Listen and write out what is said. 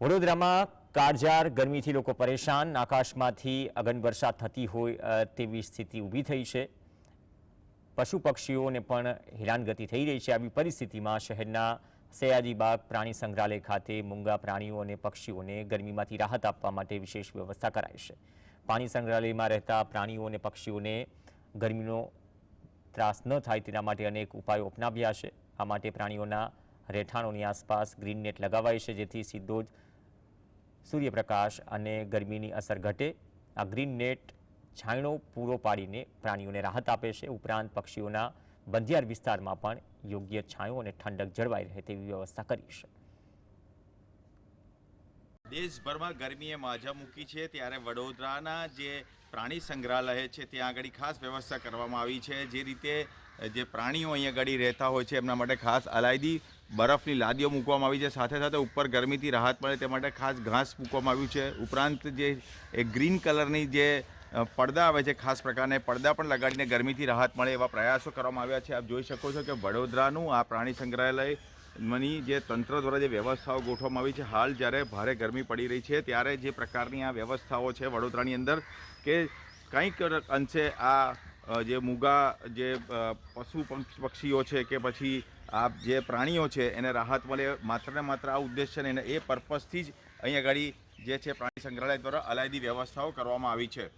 વડોદરામાં કાળઝાર ગરમીથી લોકો પરેશાન. આકાશમાંથી અગન વરસાદ થતી હોય તેવી સ્થિતિ ઊભી થઈ છે. પશુ પક્ષીઓને પણ હેરાનગતિ થઈ રહી છે. આવી પરિસ્થિતિમાં શહેરના સયાજીબાગ પ્રાણી સંગ્રહાલય ખાતે મૂંગા પ્રાણીઓ અને પક્ષીઓને ગરમીમાંથી રાહત આપવા માટે વિશેષ વ્યવસ્થા કરાઈ છે. પ્રાણી સંગ્રહાલયમાં રહેતા પ્રાણીઓ અને પક્ષીઓને ગરમીનો ત્રાસ ન થાય તેના માટે અનેક ઉપાયો અપનાવ્યા છે. આ માટે પ્રાણીઓના રહેઠાણોની આસપાસ ગ્રીન નેટ લગાવાય છે, જેથી સીધો જ સૂર્યપ્રકાશ અને ગરમીની અસર ઘટે. આ ગ્રીન નેટ છાંયણો પૂરો પાડીને પ્રાણીઓને રાહત આપે છે. ઉપરાંત પક્ષીઓના બંધિયાર વિસ્તારમાં પણ યોગ્ય છાંયો અને ઠંડક જળવાઈ રહે તેવી વ્યવસ્થા કરી છે. દેશભરમાં ગરમીએ માજા મૂકી છે. ત્યારે વડોદરાના જે પ્રાણી સંગ્રહાલય છે, ત્યાં આગળ ખાસ વ્યવસ્થા કરવામાં આવી છે. જે રીતે જે પ્રાણીઓ અહીંયા આગળ રહેતા હોય છે, એમના માટે ખાસ અલાયદી બરફની લાદીઓ મૂકવામાં આવી છે. સાથે સાથે ઉપર ગરમીથી રાહત મળે તે માટે ખાસ ઘાસ મૂકવામાં આવ્યું છે. ઉપરાંત જે એ ગ્રીન કલરની જે પડદા આવે છે ખાસ પ્રકારના, પડદા પણ લગાડીને ગરમીથી રાહત મળે એવા પ્રયાસો કરવામાં આવ્યા છે. આપ જોઈ શકો છો કે વડોદરાનું આ પ્રાણી સંગ્રહાલય મની જે તંત્ર દ્વારા જે વ્યવસ્થાઓ ગોઠવવામાં આવી છે, હાલ જ્યારે ભારે ગરમી પડી રહી છે, ત્યારે જે પ્રકારની આ વ્યવસ્થાઓ છે વડોદરાની અંદર કે કંઈક અંશે આ જે મૂગા, જે પશુ પક્ષીઓ છે કે પછી આ જે પ્રાણીઓ છે, એને રાહત મળે માત્ર ને માત્ર આ ઉદ્દેશ છે ને એ પર્પઝથી જ અહીં આગળ જે છે પ્રાણી સંગ્રહાલય દ્વારા અલાયદી વ્યવસ્થાઓ કરવામાં આવી છે.